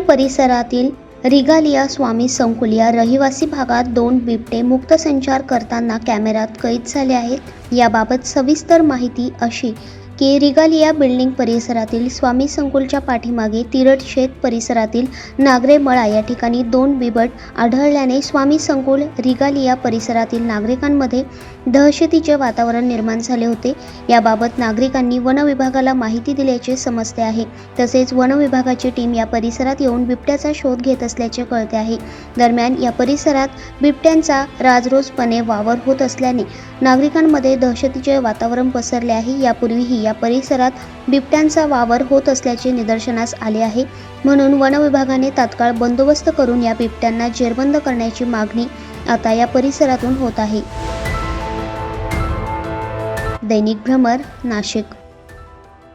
परिसरातील रिगालिया स्वामी संकुल या रहिवासी भागात दोन बिबटे मुक्त संचार करताना कॅमेऱ्यात कैद झाले आहेत. याबाबत सविस्तर माहिती अशी की रिगालिया बिल्डिंग परिसरातील स्वामी संकुलच्या पाठीमागे तिरट शेत परिसरातील नागरे मळा या ठिकाणी दोन बिबट आढळल्याने स्वामी संकुल रिगालिया परिसरातील नागरिकांमध्ये दहशतीचे वातावरण निर्माण झाले होते. याबाबत नागरिकांनी वन विभागाला माहिती दिल्याचे समजते आहे. तसेच वन विभागाची टीम या परिसरात येऊन बिबट्याचा शोध घेत असल्याचे कळते आहे. दरम्यान या परिसरात बिबट्यांचा राजरोजपणे वावर होत असल्याने नागरिकांमध्ये दहशतीचे वातावरण पसरले आहे. यापूर्वीही या परिसरात बिबट्यांचा वावर होत असल्याचे निदर्शनास आले आहे. म्हणून वन विभागाने तात्काळ बंदोबस्त करून या बिबट्यांना जेरबंद करण्याची मागणी आता या परिसरातून होत आहे. दैनिक भ्रमर नाशिक.